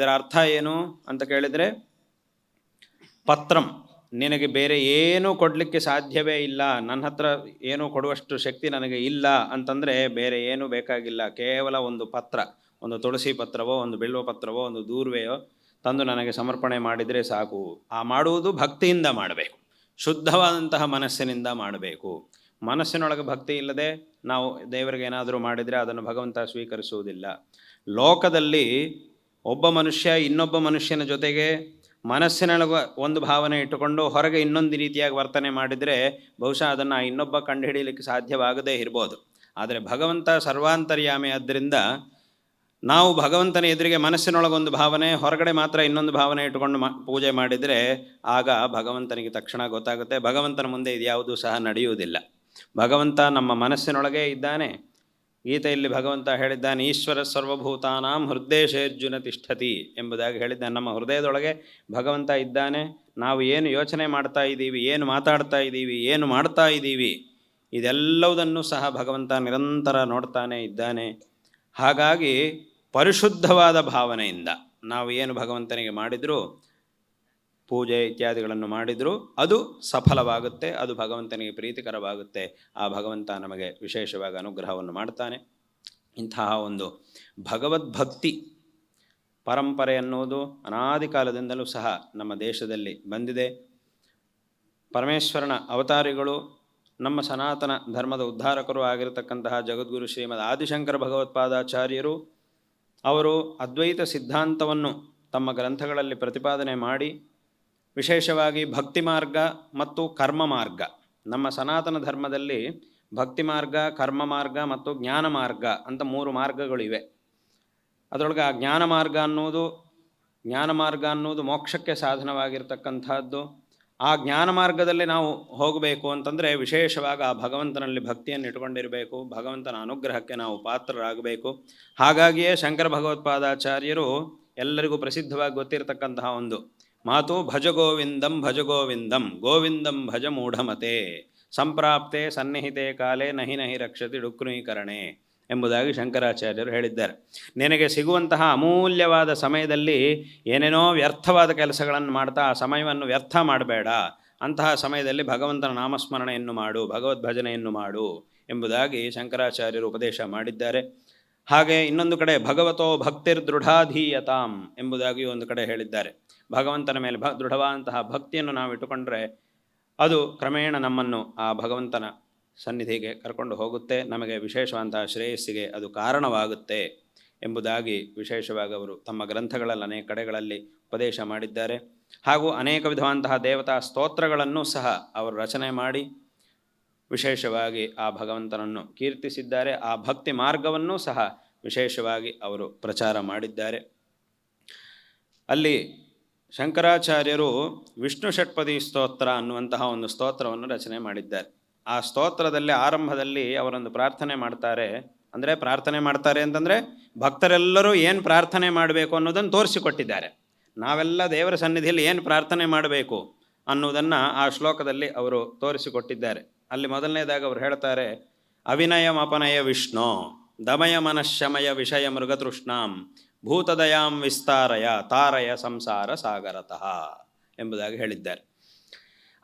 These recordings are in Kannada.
ಇದರ ಅರ್ಥ ಏನು ಅಂತ ಕೇಳಿದರೆ, ಪತ್ರಂ, ನಿನಗೆ ಬೇರೆ ಏನೂ ಕೊಡಲಿಕ್ಕೆ ಸಾಧ್ಯವೇ ಇಲ್ಲ, ನನ್ನ ಹತ್ರ ಏನೂ ಕೊಡುವಷ್ಟು ಶಕ್ತಿ ನನಗೆ ಇಲ್ಲ ಅಂತಂದರೆ ಬೇರೆ ಏನೂ ಬೇಕಾಗಿಲ್ಲ, ಕೇವಲ ಒಂದು ಪತ್ರ, ಒಂದು ತುಳಸಿ ಪತ್ರವೋ, ಒಂದು ಬಿಲ್ವ ಪತ್ರವೋ, ಒಂದು ದೂರ್ವೆಯೋ ತಂದು ನನಗೆ ಸಮರ್ಪಣೆ ಮಾಡಿದರೆ ಸಾಕು. ಆ ಮಾಡುವುದು ಭಕ್ತಿಯಿಂದ ಮಾಡಬೇಕು, ಶುದ್ಧವಾದಂತಹ ಮನಸ್ಸಿನಿಂದ ಮಾಡಬೇಕು. ಮನಸ್ಸಿನೊಳಗೆ ಭಕ್ತಿ ಇಲ್ಲದೆ ನಾವು ದೇವರಿಗೆ ಏನಾದರೂ ಮಾಡಿದರೆ ಅದನ್ನು ಭಗವಂತ ಸ್ವೀಕರಿಸುವುದಿಲ್ಲ. ಲೋಕದಲ್ಲಿ ಒಬ್ಬ ಮನುಷ್ಯ ಇನ್ನೊಬ್ಬ ಮನುಷ್ಯನ ಜೊತೆಗೆ ಮನಸ್ಸಿನೊಳಗೆ ಒಂದು ಭಾವನೆ ಇಟ್ಟುಕೊಂಡು ಹೊರಗೆ ಇನ್ನೊಂದು ರೀತಿಯಾಗಿ ವರ್ತನೆ ಮಾಡಿದರೆ ಬಹುಶಃ ಅದನ್ನು ಇನ್ನೊಬ್ಬ ಕಂಡುಹಿಡಿಯಲಿಕ್ಕೆ ಸಾಧ್ಯವಾಗದೇ ಇರ್ಬೋದು. ಆದರೆ ಭಗವಂತ ಸರ್ವಾಂತರ್ಯಾಮಿ ಆದ್ದರಿಂದ ನಾವು ಭಗವಂತನ ಎದುರಿಗೆ ಮನಸ್ಸಿನೊಳಗೊಂದು ಭಾವನೆ, ಹೊರಗಡೆ ಮಾತ್ರ ಇನ್ನೊಂದು ಭಾವನೆ ಇಟ್ಟುಕೊಂಡು ಮಾ, ಪೂಜೆ ಮಾಡಿದರೆ ಆಗ ಭಗವಂತನಿಗೆ ತಕ್ಷಣ ಗೊತ್ತಾಗುತ್ತೆ, ಭಗವಂತನ ಮುಂದೆ ಇದು ಯಾವುದೂ ಸಹ ನಡೆಯುವುದಿಲ್ಲ. ಭಗವಂತ ನಮ್ಮ ಮನಸ್ಸಿನೊಳಗೆ ಇದ್ದಾನೆ ಗೀತೆಯಲ್ಲಿ ಭಗವಂತ ಹೇಳಿದ್ದಾನೆ, ಈಶ್ವರ ಸರ್ವಭೂತಾನಾಂ ಹೃದಯಶೇರ್ಜುನ ತಿಷ್ಠತಿ ಎಂಬುದಾಗಿ ಹೇಳಿದ್ದಾನೆ. ನಮ್ಮ ಹೃದಯದೊಳಗೆ ಭಗವಂತ ಇದ್ದಾನೆ. ನಾವು ಏನು ಯೋಚನೆ ಮಾಡ್ತಾ ಇದ್ದೀವಿ, ಏನು ಮಾತಾಡ್ತಾ ಇದ್ದೀವಿ, ಏನು ಮಾಡ್ತಾ ಇದ್ದೀವಿ, ಇದೆಲ್ಲವುದನ್ನು ಸಹ ಭಗವಂತ ನಿರಂತರ ನೋಡ್ತಾನೆ ಇದ್ದಾನೆ. ಹಾಗಾಗಿ ಪರಿಶುದ್ಧವಾದ ಭಾವನೆಯಿಂದ ನಾವು ಏನು ಭಗವಂತನಿಗೆ ಮಾಡಿದರೂ ಪೂಜೆ ಇತ್ಯಾದಿಗಳನ್ನು ಮಾಡಿದರೂ ಅದು ಸಫಲವಾಗುತ್ತೆ, ಅದು ಭಗವಂತನಿಗೆ ಪ್ರೀತಿಕರವಾಗುತ್ತೆ. ಆ ಭಗವಂತ ನಮಗೆ ವಿಶೇಷವಾಗಿ ಅನುಗ್ರಹವನ್ನು ಮಾಡ್ತಾನೆ. ಇಂತಹ ಒಂದು ಭಗವದ್ಭಕ್ತಿ ಪರಂಪರೆ ಅನ್ನೋದು ಅನಾದಿ ಕಾಲದಿಂದಲೂ ಸಹ ನಮ್ಮ ದೇಶದಲ್ಲಿ ಬಂದಿದೆ. ಪರಮೇಶ್ವರನ ಅವತಾರಿಗಳು, ನಮ್ಮ ಸನಾತನ ಧರ್ಮದ ಉದ್ಧಾರಕರು ಆಗಿರತಕ್ಕಂತಹ ಜಗದ್ಗುರು ಶ್ರೀಮದ್ ಆದಿಶಂಕರ ಭಗವತ್ಪಾದಾಚಾರ್ಯರು, ಅವರು ಅದ್ವೈತ ಸಿದ್ಧಾಂತವನ್ನು ತಮ್ಮ ಗ್ರಂಥಗಳಲ್ಲಿ ಪ್ರತಿಪಾದನೆ ಮಾಡಿ ವಿಶೇಷವಾಗಿ ಭಕ್ತಿ ಮಾರ್ಗ ಮತ್ತು ಕರ್ಮ ಮಾರ್ಗ ನಮ್ಮ ಸನಾತನ ಧರ್ಮದಲ್ಲಿ ಭಕ್ತಿ ಮಾರ್ಗ ಕರ್ಮ ಮಾರ್ಗ ಮತ್ತು ಜ್ಞಾನ ಮಾರ್ಗ ಅಂತ ಮೂರು ಮಾರ್ಗಗಳಿವೆ ಅದರೊಳಗೆ ಆ ಜ್ಞಾನ ಮಾರ್ಗ ಅನ್ನೋದು ಜ್ಞಾನ ಮಾರ್ಗ ಅನ್ನೋದು ಮೋಕ್ಷಕ್ಕೆ ಸಾಧನವಾಗಿರ್ತಕ್ಕಂಥದ್ದು. ಆ ಜ್ಞಾನ ಮಾರ್ಗದಲ್ಲಿ ನಾವು ಹೋಗಬೇಕು ಅಂತಂದರೆ ವಿಶೇಷವಾಗಿ ಆ ಭಗವಂತನಲ್ಲಿ ಭಕ್ತಿಯನ್ನು ಇಟ್ಕೊಂಡಿರಬೇಕು ಭಗವಂತನ ಅನುಗ್ರಹಕ್ಕೆ ನಾವು ಪಾತ್ರರಾಗಬೇಕು. ಹಾಗಾಗಿಯೇ ಶಂಕರ ಭಗವತ್ಪಾದಾಚಾರ್ಯರು ಎಲ್ಲರಿಗೂ ಪ್ರಸಿದ್ಧವಾಗಿ ಗೊತ್ತಿರತಕ್ಕಂತಹ ಒಂದು ಮಾತು ಭಜ ಗೋವಿಂದಂ ಭಜ ಗೋವಿಂದಂ ಗೋವಿಂದಂ ಭಜ ಮೂಢಮತೆ, ಸಂಪ್ರಾಪ್ತೆ ಸನ್ನಿಹಿತೆ ಕಾಲೇ ನಹಿ ನಹಿ ರಕ್ಷತಿ ಡುಕ್ನೀಕರಣೆ ಎಂಬುದಾಗಿ ಶಂಕರಾಚಾರ್ಯರು ಹೇಳಿದ್ದಾರೆ. ನಿನಗೆ ಸಿಗುವಂತಹ ಅಮೂಲ್ಯವಾದ ಸಮಯದಲ್ಲಿ ಏನೇನೋ ವ್ಯರ್ಥವಾದ ಕೆಲಸಗಳನ್ನು ಮಾಡ್ತಾ ಆ ಸಮಯವನ್ನು ವ್ಯರ್ಥ ಮಾಡಬೇಡ. ಅಂತಹ ಸಮಯದಲ್ಲಿ ಭಗವಂತನ ನಾಮಸ್ಮರಣೆಯನ್ನು ಮಾಡು, ಭಗವದ್ಭಜನೆಯನ್ನು ಮಾಡು ಎಂಬುದಾಗಿ ಶಂಕರಾಚಾರ್ಯರು ಉಪದೇಶ ಮಾಡಿದ್ದಾರೆ. ಹಾಗೆ ಇನ್ನೊಂದು ಕಡೆ ಭಗವತೋ ಭಕ್ತಿರ್ ದೃಢಾಧೀಯತಾಂ ಎಂಬುದಾಗಿ ಒಂದು ಕಡೆ ಹೇಳಿದ್ದಾರೆ. ಭಗವಂತನ ಮೇಲೆ ಭ ದೃಢವಾದಂತಹ ಭಕ್ತಿಯನ್ನು ನಾವು ಇಟ್ಟುಕೊಂಡ್ರೆ ಅದು ಕ್ರಮೇಣ ನಮ್ಮನ್ನು ಆ ಭಗವಂತನ ಸನ್ನಿಧಿಗೆ ಕರ್ಕೊಂಡು ಹೋಗುತ್ತೆ. ನಮಗೆ ವಿಶೇಷವಾದಂತಹ ಶ್ರೇಯಸ್ಸಿಗೆ ಅದು ಕಾರಣವಾಗುತ್ತೆ ಎಂಬುದಾಗಿ ವಿಶೇಷವಾಗಿ ಅವರು ತಮ್ಮ ಗ್ರಂಥಗಳಲ್ಲಿ ಅನೇಕ ಕಡೆಗಳಲ್ಲಿ ಉಪದೇಶ ಮಾಡಿದ್ದಾರೆ. ಹಾಗೂ ಅನೇಕ ವಿಧವಾದಂತಹ ದೇವತಾ ಸ್ತೋತ್ರಗಳನ್ನು ಸಹ ಅವರು ರಚನೆ ಮಾಡಿ ವಿಶೇಷವಾಗಿ ಆ ಭಗವಂತನನ್ನು ಕೀರ್ತಿಸಿದ್ದಾರೆ. ಆ ಭಕ್ತಿ ಮಾರ್ಗವನ್ನು ಸಹ ವಿಶೇಷವಾಗಿ ಅವರು ಪ್ರಚಾರ ಮಾಡಿದ್ದಾರೆ. ಅಲ್ಲಿ ಶಂಕರಾಚಾರ್ಯರು ವಿಷ್ಣು ಷಟ್ಪದಿ ಸ್ತೋತ್ರ ಅನ್ನುವಂತಹ ಒಂದು ಸ್ತೋತ್ರವನ್ನು ರಚನೆ ಮಾಡಿದ್ದಾರೆ. ಆ ಸ್ತೋತ್ರದಲ್ಲಿ ಆರಂಭದಲ್ಲಿ ಅವರೊಂದು ಪ್ರಾರ್ಥನೆ ಮಾಡ್ತಾರೆ. ಅಂದರೆ ಪ್ರಾರ್ಥನೆ ಮಾಡ್ತಾರೆ ಅಂತಂದರೆ ಭಕ್ತರೆಲ್ಲರೂ ಏನು ಪ್ರಾರ್ಥನೆ ಮಾಡಬೇಕು ಅನ್ನೋದನ್ನು ತೋರಿಸಿಕೊಟ್ಟಿದ್ದಾರೆ. ನಾವೆಲ್ಲ ದೇವರ ಸನ್ನಿಧಿಯಲ್ಲಿ ಏನು ಪ್ರಾರ್ಥನೆ ಮಾಡಬೇಕು ಅನ್ನೋದನ್ನು ಆ ಶ್ಲೋಕದಲ್ಲಿ ಅವರು ತೋರಿಸಿಕೊಟ್ಟಿದ್ದಾರೆ. ಅಲ್ಲಿ ಮೊದಲನೇದಾಗಿ ಅವರು ಹೇಳ್ತಾರೆ, ಅವಿನಯಮಪನಯ ವಿಷ್ಣು ದಮಯ ಮನಃಶಮಯ ವಿಷಯ ಮೃಗತೃಷ್ಣಾಂ ಭೂತದಯಾಂ ವಿಸ್ತಾರಯ ತಾರಯ ಸಂಸಾರ ಸಾಗರತಃ ಎಂಬುದಾಗಿ ಹೇಳಿದ್ದಾರೆ.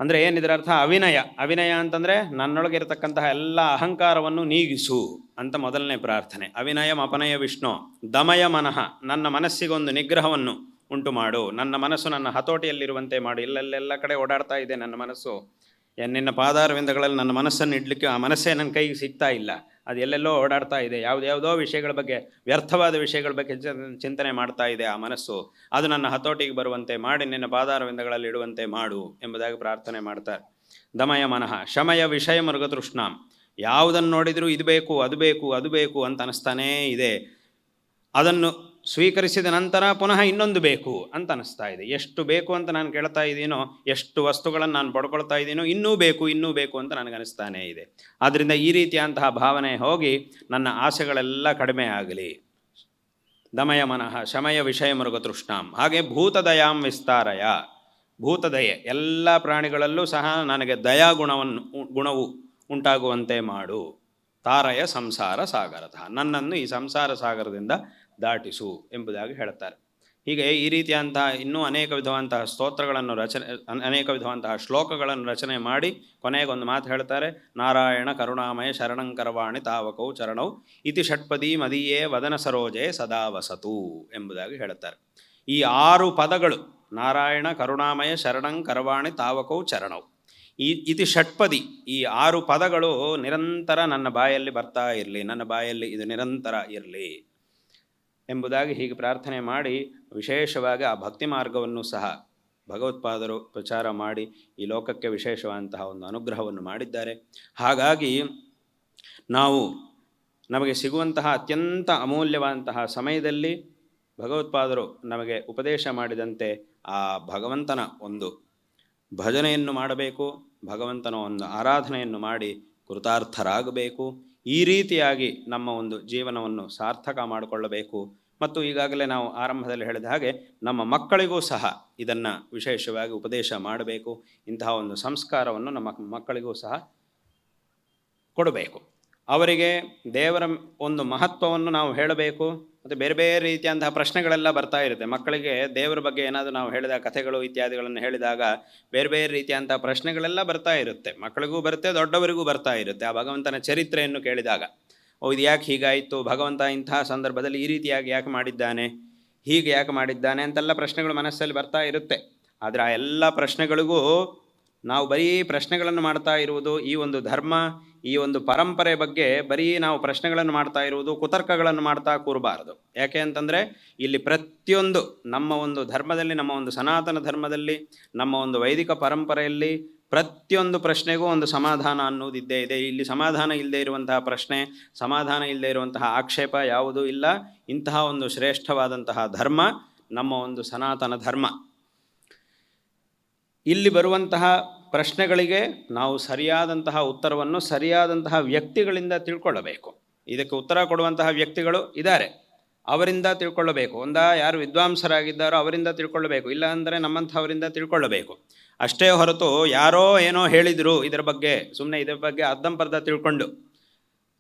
ಅಂದರೆ ಏನಿದರ ಅರ್ಥ? ಅವಿನಯ. ಅವಿನಯ ಅಂತಂದರೆ ನನ್ನೊಳಗೆ ಇರತಕ್ಕಂತಹ ಎಲ್ಲ ಅಹಂಕಾರವನ್ನು ನೀಗಿಸು ಅಂತ ಮೊದಲನೇ ಪ್ರಾರ್ಥನೆ. ಅವಿನಯಂ ಅಪನಯ ವಿಷ್ಣು. ದಮಯ ಮನಃ. ನನ್ನ ಮನಸ್ಸಿಗೊಂದು ನಿಗ್ರಹವನ್ನು ಉಂಟು ಮಾಡು. ನನ್ನ ಮನಸ್ಸು ನನ್ನ ಹತೋಟಿಯಲ್ಲಿರುವಂತೆ ಮಾಡು. ಇಲ್ಲೆಲ್ಲೆಲ್ಲ ಕಡೆ ಓಡಾಡ್ತಾ ಇದೆ ನನ್ನ ಮನಸ್ಸು. ನಿನ್ನ ಪಾದಾರವಿಂದಗಳಲ್ಲಿ ನನ್ನ ಮನಸ್ಸನ್ನು ಇಡಲಿಕ್ಕೆ ಆ ಮನಸ್ಸೇ ನನ್ನ ಕೈಗೆ ಸಿಗ್ತಾ ಇಲ್ಲ. ಅದು ಎಲ್ಲೆಲ್ಲೋ ಓಡಾಡ್ತಾ ಇದೆ. ಯಾವುದ್ಯಾವುದೋ ವಿಷಯಗಳ ಬಗ್ಗೆ, ವ್ಯರ್ಥವಾದ ವಿಷಯಗಳ ಬಗ್ಗೆ ಚಿಂತನೆ ಮಾಡ್ತಾ ಇದೆ ಆ ಮನಸ್ಸು. ಅದು ನನ್ನ ಹತೋಟಿಗೆ ಬರುವಂತೆ ಮಾಡಿ, ನಿನ್ನ ಪಾದಾರವಿಂದಗಳಲ್ಲಿ ಇಡುವಂತೆ ಮಾಡು ಎಂಬುದಾಗಿ ಪ್ರಾರ್ಥನೆ ಮಾಡ್ತಾರೆ. ದಮಯ ಮನಃ, ಶಮಯ ವಿಷಯ ಮೃಗತೃಷ್ಣಾಂ ಯಾವುದನ್ನು ನೋಡಿದರೂ ಇದು ಬೇಕು, ಅದು ಬೇಕು ಅದು ಬೇಕು ಅಂತ ಅನಿಸ್ತಾನೇ ಇದೆ. ಅದನ್ನು ಸ್ವೀಕರಿಸಿದ ನಂತರ ಪುನಃ ಇನ್ನೊಂದು ಬೇಕು ಅಂತ ಅನಿಸ್ತಾ ಇದೆ. ಎಷ್ಟು ಬೇಕು ಅಂತ ನಾನು ಕೇಳ್ತಾ ಇದ್ದೀನೋ, ಎಷ್ಟು ವಸ್ತುಗಳನ್ನು ನಾನು ಪಡ್ಕೊಳ್ತಾ ಇದ್ದೀನೋ, ಇನ್ನೂ ಬೇಕು ಇನ್ನೂ ಬೇಕು ಅಂತ ನನಗನಿಸ್ತಾನೇ ಇದೆ. ಆದ್ದರಿಂದ ಈ ರೀತಿಯಂತಹ ಭಾವನೆ ಹೋಗಿ ನನ್ನ ಆಸೆಗಳೆಲ್ಲ ಕಡಿಮೆ ಆಗಲಿ. ದಮಯ ಮನಃ, ಶಮಯ ವಿಷಯ ಮೃಗತೃಷ್ಣಾಂ ಹಾಗೆ ಭೂತದಯಾಂ ವಿಸ್ತಾರಯ. ಭೂತದಯೆ, ಎಲ್ಲ ಪ್ರಾಣಿಗಳಲ್ಲೂ ಸಹ ನನಗೆ ದಯಾ ಗುಣವನ್ನು ಗುಣವು ಉಂಟಾಗುವಂತೆ ಮಾಡು. ತಾರಯ ಸಂಸಾರ ಸಾಗರತಃ. ನನ್ನನ್ನು ಈ ಸಂಸಾರ ಸಾಗರದಿಂದ ದಾಟಿಸು ಎಂಬುದಾಗಿ ಹೇಳುತ್ತಾರೆ. ಹೀಗೆ ಈ ರೀತಿಯಂತಹ ಇನ್ನೂ ಅನೇಕ ವಿಧವಂತಹ ಸ್ತೋತ್ರಗಳನ್ನು ರಚನೆ, ಅನೇಕ ವಿಧವಂತಹ ಶ್ಲೋಕಗಳನ್ನು ರಚನೆ ಮಾಡಿ ಕೊನೆಗೊಂದು ಮಾತು ಹೇಳ್ತಾರೆ, ನಾರಾಯಣ ಕರುಣಾಮಯ ಶರಣಂಕರವಾಣಿ ತಾವಕೌ ಚರಣೌ ಇತಿ ಷಟ್ಪದಿ ಮದಿಯೇ ವದನ ಸರೋಜೆ ಸದಾ ವಸತು ಎಂಬುದಾಗಿ ಹೇಳುತ್ತಾರೆ. ಈ ಆರು ಪದಗಳು ನಾರಾಯಣ ಕರುಣಾಮಯ ಶರಣಂ ಕರವಾಣಿ ತಾವಕೌ ಚರಣೌ. ಈ ಇತಿ ಷಟ್ಪದಿ ಈ ಆರು ಪದಗಳು ನಿರಂತರ ನನ್ನ ಬಾಯಲ್ಲಿ ಬರ್ತಾ ಇರಲಿ, ನನ್ನ ಬಾಯಲ್ಲಿ ಇದು ನಿರಂತರ ಇರಲಿ ಎಂಬುದಾಗಿ ಹೀಗೆ ಪ್ರಾರ್ಥನೆ ಮಾಡಿ ವಿಶೇಷವಾಗಿ ಆ ಭಕ್ತಿ ಮಾರ್ಗವನ್ನು ಸಹ ಭಗವತ್ಪಾದರು ಪ್ರಚಾರ ಮಾಡಿ ಈ ಲೋಕಕ್ಕೆ ವಿಶೇಷವಾದಂತಹ ಒಂದು ಅನುಗ್ರಹವನ್ನು ಮಾಡಿದ್ದಾರೆ. ಹಾಗಾಗಿ ನಾವು ನಮಗೆ ಸಿಗುವಂತಹ ಅತ್ಯಂತ ಅಮೂಲ್ಯವಾದಂತಹ ಸಮಯದಲ್ಲಿ ಭಗವತ್ಪಾದರು ನಮಗೆ ಉಪದೇಶ ಮಾಡಿದಂತೆ ಆ ಭಗವಂತನ ಒಂದು ಭಜನೆಯನ್ನು ಮಾಡಬೇಕು, ಭಗವಂತನ ಒಂದು ಆರಾಧನೆಯನ್ನು ಮಾಡಿ ಕೃತಾರ್ಥರಾಗಬೇಕು. ಈ ರೀತಿಯಾಗಿ ನಮ್ಮ ಒಂದು ಜೀವನವನ್ನು ಸಾರ್ಥಕ ಮಾಡಿಕೊಳ್ಳಬೇಕು. ಮತ್ತು ಈಗಾಗಲೇ ನಾವು ಆರಂಭದಲ್ಲಿ ಹೇಳಿದ ಹಾಗೆ ನಮ್ಮ ಮಕ್ಕಳಿಗೂ ಸಹ ಇದನ್ನು ವಿಶೇಷವಾಗಿ ಉಪದೇಶ ಮಾಡಬೇಕು. ಇಂತಹ ಒಂದು ಸಂಸ್ಕಾರವನ್ನು ನಮ್ಮ ಮಕ್ಕಳಿಗೂ ಸಹ ಕೊಡಬೇಕು. ಅವರಿಗೆ ದೇವರ ಒಂದು ಮಹತ್ವವನ್ನು ನಾವು ಹೇಳಬೇಕು. ಮತ್ತು ಬೇರೆ ಬೇರೆ ರೀತಿಯಂತಹ ಪ್ರಶ್ನೆಗಳೆಲ್ಲ ಬರ್ತಾ ಇರುತ್ತೆ. ಮಕ್ಕಳಿಗೆ ದೇವರ ಬಗ್ಗೆ ಏನಾದರೂ ನಾವು ಹೇಳಿದ ಕಥೆಗಳು, ಇತ್ಯಾದಿಗಳನ್ನು ಹೇಳಿದಾಗ ಬೇರೆ ಬೇರೆ ರೀತಿಯಂತಹ ಪ್ರಶ್ನೆಗಳೆಲ್ಲ ಬರ್ತಾ ಇರುತ್ತೆ. ಮಕ್ಕಳಿಗೂ ಬರುತ್ತೆ, ದೊಡ್ಡವರಿಗೂ ಬರ್ತಾ ಇರುತ್ತೆ ಆ ಭಗವಂತನ ಚರಿತ್ರೆಯನ್ನು ಕೇಳಿದಾಗ. ಓ, ಇದು ಯಾಕೆ ಹೀಗಾಯಿತು? ಭಗವಂತ ಇಂತಹ ಸಂದರ್ಭದಲ್ಲಿ ಈ ರೀತಿಯಾಗಿ ಯಾಕೆ ಮಾಡಿದ್ದಾನೆ? ಹೀಗೆ ಯಾಕೆ ಮಾಡಿದ್ದಾನೆ ಅಂತೆಲ್ಲ ಪ್ರಶ್ನೆಗಳು ಮನಸ್ಸಲ್ಲಿ ಬರ್ತಾ ಇರುತ್ತೆ. ಆದರೆ ಆ ಎಲ್ಲ ಪ್ರಶ್ನೆಗಳಿಗೂ ನಾವು ಬರೀ ಪ್ರಶ್ನೆಗಳನ್ನು ಮಾಡ್ತಾ ಇರುವುದು ಈ ಒಂದು ಧರ್ಮ ಈ ಒಂದು ಪರಂಪರೆ ಬಗ್ಗೆ ಬರೀ ನಾವು ಪ್ರಶ್ನೆಗಳನ್ನು ಮಾಡ್ತಾ ಇರುವುದು, ಕುತರ್ಕಗಳನ್ನು ಮಾಡ್ತಾ ಕೂರಬಾರದು. ಯಾಕೆ ಅಂತಂದರೆ, ಇಲ್ಲಿ ಪ್ರತಿಯೊಂದು ನಮ್ಮ ಒಂದು ಧರ್ಮದಲ್ಲಿ, ನಮ್ಮ ಒಂದು ಸನಾತನ ಧರ್ಮದಲ್ಲಿ, ನಮ್ಮ ಒಂದು ವೈದಿಕ ಪರಂಪರೆಯಲ್ಲಿ ಪ್ರತಿಯೊಂದು ಪ್ರಶ್ನೆಗೂ ಒಂದು ಸಮಾಧಾನ ಅನ್ನೋದಿದ್ದೇ ಇದೆ. ಇಲ್ಲಿ ಸಮಾಧಾನ ಇಲ್ಲದೆ ಇರುವಂತಹ ಪ್ರಶ್ನೆ, ಸಮಾಧಾನ ಇಲ್ಲದೆ ಇರುವಂತಹ ಆಕ್ಷೇಪ ಯಾವುದೂ ಇಲ್ಲ. ಇಂತಹ ಒಂದು ಶ್ರೇಷ್ಠವಾದಂತಹ ಧರ್ಮ ನಮ್ಮ ಒಂದು ಸನಾತನ ಧರ್ಮ. ಇಲ್ಲಿ ಬರುವಂತಹ ಪ್ರಶ್ನೆಗಳಿಗೆ ನಾವು ಸರಿಯಾದಂತಹ ಉತ್ತರವನ್ನು ಸರಿಯಾದಂತಹ ವ್ಯಕ್ತಿಗಳಿಂದ ತಿಳ್ಕೊಳ್ಳಬೇಕು. ಇದಕ್ಕೆ ಉತ್ತರ ಕೊಡುವಂತಹ ವ್ಯಕ್ತಿಗಳು ಇದ್ದಾರೆ. ಅವರಿಂದ ತಿಳ್ಕೊಳ್ಳಬೇಕು. ಒಂದ ಯಾರು ವಿದ್ವಾಂಸರಾಗಿದ್ದಾರೋ ಅವರಿಂದ ತಿಳ್ಕೊಳ್ಳಬೇಕು. ಇಲ್ಲ ಅಂದರೆ ನಮ್ಮಂಥವರಿಂದ ತಿಳ್ಕೊಳ್ಳಬೇಕು. ಅಷ್ಟೇ ಹೊರತು ಯಾರೋ ಏನೋ ಹೇಳಿದರು ಇದರ ಬಗ್ಗೆ ಸುಮ್ಮನೆ ಇದರ ಬಗ್ಗೆ ಅರ್ಧಂಪರ್ಧ ತಿಳ್ಕೊಂಡು,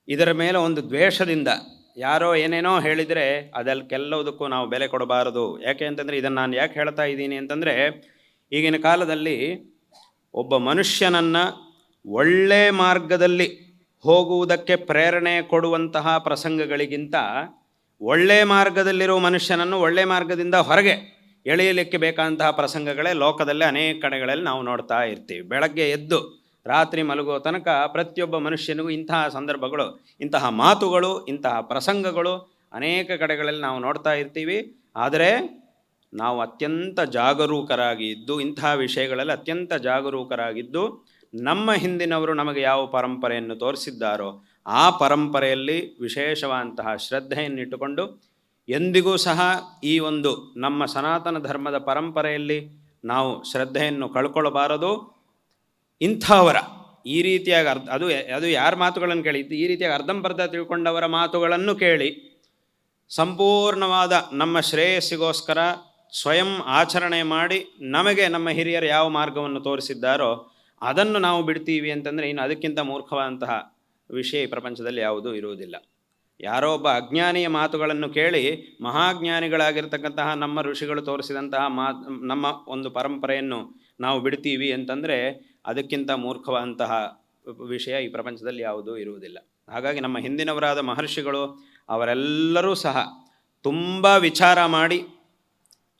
ಇದರ ಮೇಲೆ ಒಂದು ದ್ವೇಷದಿಂದ ಯಾರೋ ಏನೇನೋ ಹೇಳಿದರೆ ಅದಕ್ಕೆಲ್ಲದಕ್ಕೂ ನಾವು ಬೆಲೆ ಕೊಡಬಾರದು. ಯಾಕೆ ಅಂತಂದರೆ ಇದನ್ನು ನಾನು ಯಾಕೆ ಹೇಳ್ತಾ ಇದ್ದೀನಿ ಅಂತಂದರೆ, ಈಗಿನ ಕಾಲದಲ್ಲಿ ಒಬ್ಬ ಮನುಷ್ಯನನ್ನು ಒಳ್ಳೆ ಮಾರ್ಗದಲ್ಲಿ ಹೋಗುವುದಕ್ಕೆ ಪ್ರೇರಣೆ ಕೊಡುವಂತಹ ಪ್ರಸಂಗಗಳಿಗಿಂತ ಒಳ್ಳೆ ಮಾರ್ಗದಲ್ಲಿರುವ ಮನುಷ್ಯನನ್ನು ಒಳ್ಳೆ ಮಾರ್ಗದಿಂದ ಹೊರಗೆ ಎಳೆಯಲಿಕ್ಕೆ ಬೇಕಾದಂತಹ ಪ್ರಸಂಗಗಳೇ ಲೋಕದಲ್ಲಿ ಅನೇಕ ಕಡೆಗಳಲ್ಲಿ ನಾವು ನೋಡ್ತಾ ಇರ್ತೀವಿ. ಬೆಳಗ್ಗೆ ಎದ್ದು ರಾತ್ರಿ ಮಲಗುವ ತನಕ ಪ್ರತಿಯೊಬ್ಬ ಮನುಷ್ಯನಿಗೂ ಇಂತಹ ಸಂದರ್ಭಗಳು, ಇಂತಹ ಮಾತುಗಳು, ಇಂತಹ ಪ್ರಸಂಗಗಳು ಅನೇಕ ಕಡೆಗಳಲ್ಲಿ ನಾವು ನೋಡ್ತಾ ಇರ್ತೀವಿ. ಆದರೆ ನಾವು ಅತ್ಯಂತ ಜಾಗರೂಕರಾಗಿ ಇದ್ದು ಇಂತಹ ವಿಷಯಗಳಲ್ಲಿ ಅತ್ಯಂತ ಜಾಗರೂಕರಾಗಿದ್ದು, ನಮ್ಮ ಹಿಂದಿನವರು ನಮಗೆ ಯಾವ ಪರಂಪರೆಯನ್ನು ತೋರಿಸಿದ್ದಾರೋ, ಆ ಪರಂಪರೆಯಲ್ಲಿ ವಿಶೇಷವಾದಂತಹ ಶ್ರದ್ಧೆಯನ್ನಿಟ್ಟುಕೊಂಡು ಎಂದಿಗೂ ಸಹ ಈ ಒಂದು ನಮ್ಮ ಸನಾತನ ಧರ್ಮದ ಪರಂಪರೆಯಲ್ಲಿ ನಾವು ಶ್ರದ್ಧೆಯನ್ನು ಕಳ್ಕೊಳ್ಳಬಾರದು. ಇಂಥವರ, ಈ ರೀತಿಯಾಗಿ ಅರ್ಧ, ಅದು ಅದು ಯಾರ ಮಾತುಗಳನ್ನು ಕೇಳಿ, ಈ ರೀತಿಯಾಗಿ ಅರ್ಧಂಬರ್ಧ ತಿಳ್ಕೊಂಡವರ ಮಾತುಗಳನ್ನು ಕೇಳಿ, ಸಂಪೂರ್ಣವಾದ ನಮ್ಮ ಶ್ರೇಯಸ್ಸಿಗೋಸ್ಕರ ಸ್ವಯಂ ಆಚರಣೆ ಮಾಡಿ ನಮಗೆ ನಮ್ಮ ಹಿರಿಯರು ಯಾವ ಮಾರ್ಗವನ್ನು ತೋರಿಸಿದ್ದಾರೋ ಅದನ್ನು ನಾವು ಬಿಡ್ತೀವಿ ಅಂತಂದರೆ ಇನ್ನು ಅದಕ್ಕಿಂತ ಮೂರ್ಖವಾದಂತಹ ವಿಷಯ ಈ ಪ್ರಪಂಚದಲ್ಲಿ ಯಾವುದೂ ಇರುವುದಿಲ್ಲ. ಯಾರೋ ಒಬ್ಬ ಅಜ್ಞಾನಿಯ ಮಾತುಗಳನ್ನು ಕೇಳಿ ಮಹಾಜ್ಞಾನಿಗಳಾಗಿರ್ತಕ್ಕಂತಹ ನಮ್ಮ ಋಷಿಗಳು ತೋರಿಸಿದಂತಹ ಮಾ, ನಮ್ಮ ಒಂದು ಪರಂಪರೆಯನ್ನು ನಾವು ಬಿಡ್ತೀವಿ ಅಂತಂದರೆ ಅದಕ್ಕಿಂತ ಮೂರ್ಖವಾದಂತಹ ವಿಷಯ ಈ ಪ್ರಪಂಚದಲ್ಲಿ ಯಾವುದೂ ಇರುವುದಿಲ್ಲ. ಹಾಗಾಗಿ ನಮ್ಮ ಹಿಂದಿನವರಾದ ಮಹರ್ಷಿಗಳು ಅವರೆಲ್ಲರೂ ಸಹ ತುಂಬ ವಿಚಾರ ಮಾಡಿ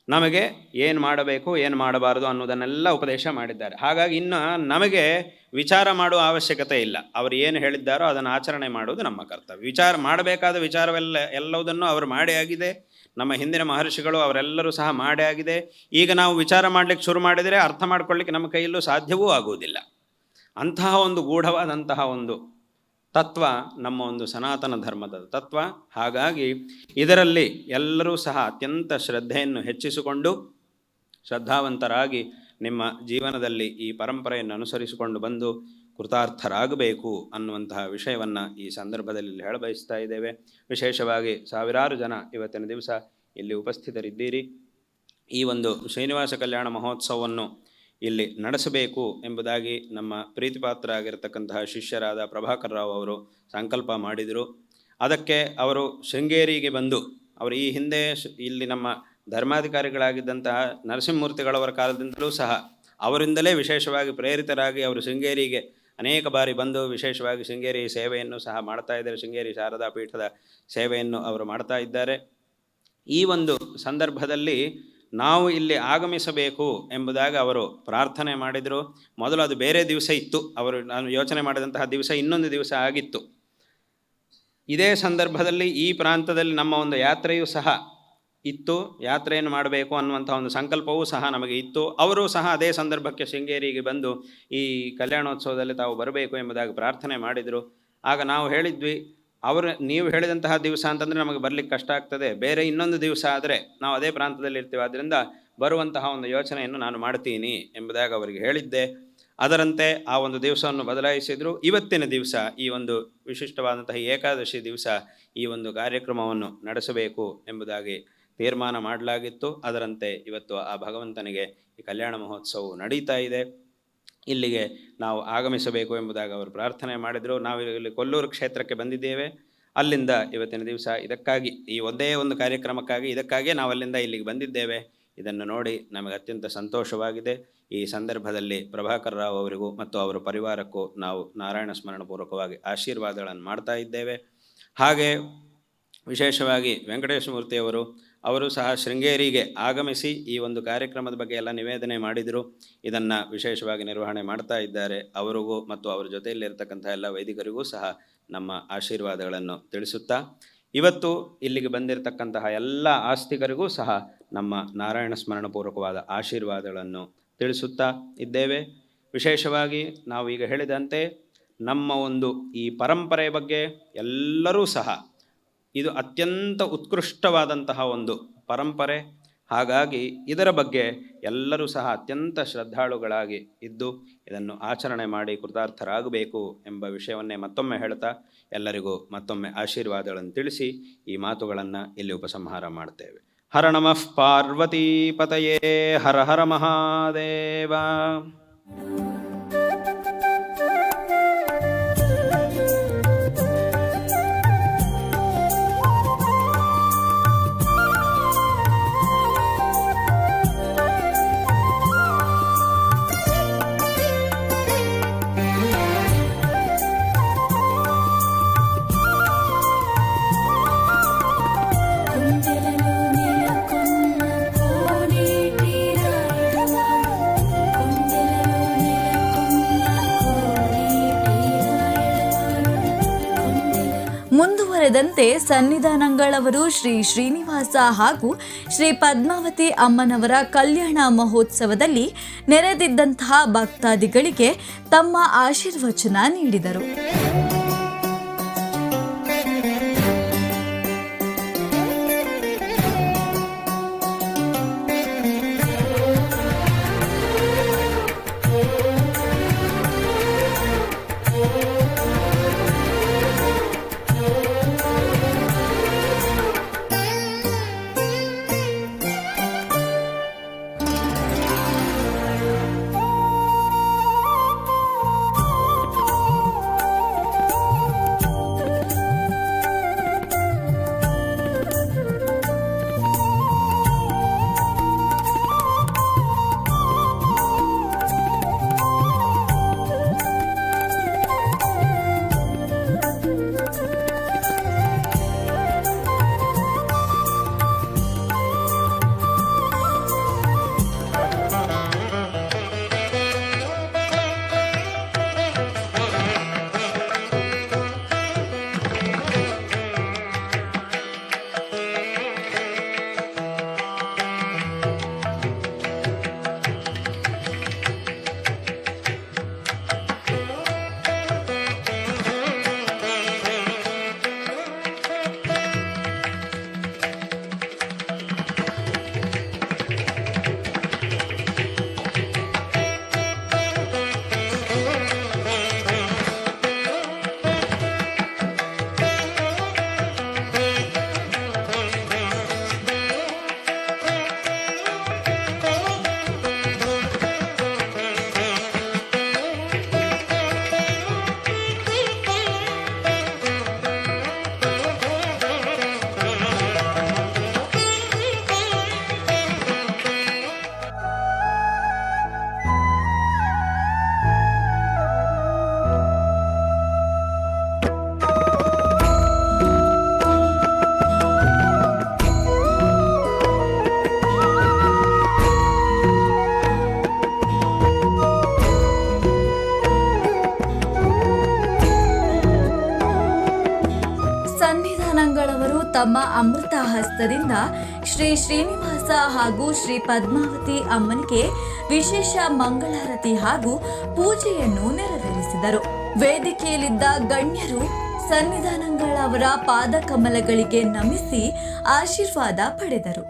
ನಮಗೆ ಏನು ಮಾಡಬೇಕು, ಏನು ಮಾಡಬಾರದು ಅನ್ನೋದನ್ನೆಲ್ಲ ಉಪದೇಶ ಮಾಡಿದ್ದಾರೆ. ಹಾಗಾಗಿ ಇನ್ನು ನಮಗೆ ವಿಚಾರ ಮಾಡುವ ಅವಶ್ಯಕತೆ ಇಲ್ಲ. ಅವರು ಏನು ಹೇಳಿದ್ದಾರೋ ಅದನ್ನು ಆಚರಣೆ ಮಾಡುವುದು ನಮ್ಮ ಕರ್ತವ್ಯ. ವಿಚಾರ ಮಾಡಬೇಕಾದ ವಿಚಾರವೆಲ್ಲ ಎಲ್ಲವುದನ್ನು ಅವರು ಮಾಡೇ ಆಗಿದೆ. ನಮ್ಮ ಹಿಂದಿನ ಮಹರ್ಷಿಗಳು ಅವರೆಲ್ಲರೂ ಸಹ ಮಾಡೇ ಆಗಿದೆ. ಈಗ ನಾವು ವಿಚಾರ ಮಾಡಲಿಕ್ಕೆ ಶುರು ಮಾಡಿದರೆ ಅರ್ಥ ಮಾಡ್ಕೊಳ್ಳಿಕ್ಕೆ ನಮ್ಮ ಕೈಯಲ್ಲೂ ಸಾಧ್ಯವೂ ಆಗುವುದಿಲ್ಲ. ಅಂತಹ ಒಂದು ಗೂಢವಾದಂತಹ ಒಂದು ತತ್ವ ನಮ್ಮ ಒಂದು ಸನಾತನ ಧರ್ಮದ ತತ್ವ. ಹಾಗಾಗಿ ಇದರಲ್ಲಿ ಎಲ್ಲರೂ ಸಹ ಅತ್ಯಂತ ಶ್ರದ್ಧೆಯನ್ನು ಹೆಚ್ಚಿಸಿಕೊಂಡು ಶ್ರದ್ಧಾವಂತರಾಗಿ ನಿಮ್ಮ ಜೀವನದಲ್ಲಿ ಈ ಪರಂಪರೆಯನ್ನು ಅನುಸರಿಸಿಕೊಂಡು ಬಂದು ಕೃತಾರ್ಥರಾಗಬೇಕು ಅನ್ನುವಂತಹ ವಿಷಯವನ್ನು ಈ ಸಂದರ್ಭದಲ್ಲಿ ಹೇಳಬಯಸ್ತಾ ಇದ್ದೇವೆ. ವಿಶೇಷವಾಗಿ ಸಾವಿರಾರು ಜನ ಇವತ್ತಿನ ದಿವಸ ಇಲ್ಲಿ ಉಪಸ್ಥಿತರಿದ್ದೀರಿ. ಈ ಒಂದು ಶ್ರೀನಿವಾಸ ಕಲ್ಯಾಣ ಮಹೋತ್ಸವವನ್ನು ಇಲ್ಲಿ ನಡೆಸಬೇಕು ಎಂಬುದಾಗಿ ನಮ್ಮ ಪ್ರೀತಿಪಾತ್ರ ಆಗಿರತಕ್ಕಂತಹ ಶಿಷ್ಯರಾದ ಪ್ರಭಾಕರ್ ರಾವ್ ಅವರು ಸಂಕಲ್ಪ ಮಾಡಿದರು. ಅದಕ್ಕೆ ಅವರು ಶೃಂಗೇರಿಗೆ ಬಂದು, ಅವರು ಈ ಹಿಂದೆ ಇಲ್ಲಿ ನಮ್ಮ ಧರ್ಮಾಧಿಕಾರಿಗಳಾಗಿದ್ದಂತಹ ನರಸಿಂಹಮೂರ್ತಿಗಳವರ ಕಾಲದಿಂದಲೂ ಸಹ ಅವರಿಂದಲೇ ವಿಶೇಷವಾಗಿ ಪ್ರೇರಿತರಾಗಿ ಅವರು ಶೃಂಗೇರಿಗೆ ಅನೇಕ ಬಾರಿ ಬಂದು ವಿಶೇಷವಾಗಿ ಶೃಂಗೇರಿ ಸೇವೆಯನ್ನು ಸಹ ಮಾಡ್ತಾ ಇದ್ದಾರೆ. ಶೃಂಗೇರಿ ಶಾರದಾ ಪೀಠದ ಸೇವೆಯನ್ನು ಅವರು ಮಾಡ್ತಾ ಇದ್ದಾರೆ. ಈ ಒಂದು ಸಂದರ್ಭದಲ್ಲಿ ನಾವು ಇಲ್ಲಿ ಆಗಮಿಸಬೇಕು ಎಂಬುದಾಗಿ ಅವರು ಪ್ರಾರ್ಥನೆ ಮಾಡಿದರು. ಮೊದಲು ಅದು ಬೇರೆ ದಿವಸ ಇತ್ತು. ಅವರು ನಾನು ಯೋಚನೆ ಮಾಡಿದಂತಹ ದಿವಸ ಇನ್ನೊಂದು ದಿವಸ ಆಗಿತ್ತು. ಇದೇ ಸಂದರ್ಭದಲ್ಲಿ ಈ ಪ್ರಾಂತದಲ್ಲಿ ನಮ್ಮ ಒಂದು ಯಾತ್ರೆಯೂ ಸಹ ಇತ್ತು. ಯಾತ್ರೆಯನ್ನು ಮಾಡಬೇಕು ಅನ್ನುವಂಥ ಒಂದು ಸಂಕಲ್ಪವೂ ಸಹ ನಮಗೆ ಇತ್ತು. ಅವರು ಸಹ ಅದೇ ಸಂದರ್ಭಕ್ಕೆ ಶೃಂಗೇರಿಗೆ ಬಂದು ಈ ಕಲ್ಯಾಣೋತ್ಸವದಲ್ಲಿ ತಾವು ಬರಬೇಕು ಎಂಬುದಾಗಿ ಪ್ರಾರ್ಥನೆ ಮಾಡಿದರು. ಆಗ ನಾವು ಹೇಳಿದ್ವಿ ಅವರು ನೀವು ಹೇಳಿದಂತಹ ದಿವಸ ಅಂತಂದರೆ ನಮಗೆ ಬರಲಿಕ್ಕೆ ಕಷ್ಟ ಆಗ್ತದೆ. ಬೇರೆ ಇನ್ನೊಂದು ದಿವಸ ಆದರೆ ನಾವು ಅದೇ ಪ್ರಾಂತದಲ್ಲಿ ಇರ್ತೀವಿ. ಆದ್ದರಿಂದ ಬರುವಂತಹ ಒಂದು ಯೋಚನೆಯನ್ನು ನಾನು ಮಾಡ್ತೀನಿ ಎಂಬುದಾಗಿ ಅವರಿಗೆ ಹೇಳಿದ್ದೆ. ಅದರಂತೆ ಆ ಒಂದು ದಿವಸವನ್ನು ಬದಲಾಯಿಸಿದರು. ಇವತ್ತಿನ ದಿವಸ ಈ ಒಂದು ವಿಶಿಷ್ಟವಾದಂತಹ ಏಕಾದಶಿ ದಿವಸ ಈ ಒಂದು ಕಾರ್ಯಕ್ರಮವನ್ನು ನಡೆಸಬೇಕು ಎಂಬುದಾಗಿ ತೀರ್ಮಾನ ಮಾಡಲಾಗಿತ್ತು. ಅದರಂತೆ ಇವತ್ತು ಆ ಭಗವಂತನಿಗೆ ಈ ಕಲ್ಯಾಣ ಮಹೋತ್ಸವವು ನಡೀತಾ ಇದೆ. ಇಲ್ಲಿಗೆ ನಾವು ಆಗಮಿಸಬೇಕು ಎಂಬುದಾಗಿ ಅವರು ಪ್ರಾರ್ಥನೆ ಮಾಡಿದರು. ನಾವು ಇಲ್ಲಿ ಕೊಲ್ಲೂರು ಕ್ಷೇತ್ರಕ್ಕೆ ಬಂದಿದ್ದೇವೆ. ಅಲ್ಲಿಂದ ಇವತ್ತಿನ ದಿವಸ ಇದಕ್ಕಾಗಿ, ಈ ಒಂದೇ ಒಂದು ಕಾರ್ಯಕ್ರಮಕ್ಕಾಗಿ ಇದಕ್ಕಾಗಿ ನಾವು ಅಲ್ಲಿಂದ ಇಲ್ಲಿಗೆ ಬಂದಿದ್ದೇವೆ. ಇದನ್ನು ನೋಡಿ ನಮಗೆ ಅತ್ಯಂತ ಸಂತೋಷವಾಗಿದೆ. ಈ ಸಂದರ್ಭದಲ್ಲಿ ಪ್ರಭಾಕರ್ ರಾವ್ ಅವರಿಗೂ ಮತ್ತು ಅವರ ಪರಿವಾರಕ್ಕೂ ನಾವು ನಾರಾಯಣ ಸ್ಮರಣಪೂರ್ವಕವಾಗಿ ಆಶೀರ್ವಾದಗಳನ್ನು ಮಾಡ್ತಾ ಇದ್ದೇವೆ. ಹಾಗೆ ವಿಶೇಷವಾಗಿ ವೆಂಕಟೇಶ ಮೂರ್ತಿಯವರು ಅವರು ಸಹ ಶೃಂಗೇರಿಗೆ ಆಗಮಿಸಿ ಈ ಒಂದು ಕಾರ್ಯಕ್ರಮದ ಬಗ್ಗೆ ಎಲ್ಲ ನಿವೇದನೆ ಮಾಡಿದರು. ಇದನ್ನು ವಿಶೇಷವಾಗಿ ನಿರ್ವಹಣೆ ಮಾಡ್ತಾ ಇದ್ದಾರೆ. ಅವರಿಗೂ ಮತ್ತು ಅವರ ಜೊತೆಯಲ್ಲಿರ್ತಕ್ಕಂಥ ಎಲ್ಲ ವೈದಿಕರಿಗೂ ಸಹ ನಮ್ಮ ಆಶೀರ್ವಾದಗಳನ್ನು ತಿಳಿಸುತ್ತಾ. ಇವತ್ತು ಇಲ್ಲಿಗೆ ಬಂದಿರತಕ್ಕಂತಹ ಎಲ್ಲ ಆಸ್ತಿಕರಿಗೂ ಸಹ ನಮ್ಮ ನಾರಾಯಣ ಸ್ಮರಣಪೂರ್ವಕವಾದ ಆಶೀರ್ವಾದಗಳನ್ನು ತಿಳಿಸುತ್ತಾ ಇದ್ದೇವೆ. ವಿಶೇಷವಾಗಿ ನಾವು ಈಗ ಹೇಳಿದಂತೆ ನಮ್ಮ ಒಂದು ಈ ಪರಂಪರೆಯ ಬಗ್ಗೆ ಎಲ್ಲರೂ ಸಹ ಇದು ಅತ್ಯಂತ ಉತ್ಕೃಷ್ಟವಾದಂತಹ ಒಂದು ಪರಂಪರೆ. ಹಾಗಾಗಿ ಇದರ ಬಗ್ಗೆ ಎಲ್ಲರೂ ಸಹ ಅತ್ಯಂತ ಶ್ರದ್ಧಾಳುಗಳಾಗಿ ಇದ್ದು ಇದನ್ನು ಆಚರಣೆ ಮಾಡಿ ಕೃತಾರ್ಥರಾಗಬೇಕು ಎಂಬ ವಿಷಯವನ್ನೇ ಮತ್ತೊಮ್ಮೆ ಹೇಳ್ತಾ ಎಲ್ಲರಿಗೂ ಮತ್ತೊಮ್ಮೆ ಆಶೀರ್ವಾದಗಳನ್ನು ತಿಳಿಸಿ ಈ ಮಾತುಗಳನ್ನು ಇಲ್ಲಿ ಉಪಸಂಹಾರ ಮಾಡ್ತೇವೆ. ಹರ ನಮಃ ಪಾರ್ವತೀಪತಯೇ ಹರ ಹರ ಮಹಾದೇವ. ಮುಂದುವರೆದಂತೆ ಸನ್ನಿಧಾನಂಗಳವರು ಶ್ರೀ ಶ್ರೀನಿವಾಸ ಹಾಗೂ ಶ್ರೀ ಪದ್ಮಾವತಿ ಅಮ್ಮನವರ ಕಲ್ಯಾಣ ಮಹೋತ್ಸವದಲ್ಲಿ ನೆರೆದಿದ್ದಂತಹ ಭಕ್ತಾದಿಗಳಿಗೆ ತಮ್ಮ ಆಶೀರ್ವಚನ ನೀಡಿದರು. ತಮ್ಮ ಅಮೃತ ಹಸ್ತದಿಂದ ಶ್ರೀ ಶ್ರೀನಿವಾಸ ಹಾಗೂ ಶ್ರೀ ಪದ್ಮಾವತಿ ಅಮ್ಮನಿಗೆ ವಿಶೇಷ ಮಂಗಳಾರತಿ ಹಾಗೂ ಪೂಜೆಯನ್ನು ನೆರವೇರಿಸಿದರು. ವೇದಿಕೆಯಲ್ಲಿದ್ದ ಗಣ್ಯರು ಸನ್ನಿಧಾನಗಳವರ ಪಾದಕಮಲಗಳಿಗೆ ನಮಿಸಿ ಆಶೀರ್ವಾದ ಪಡೆದರು.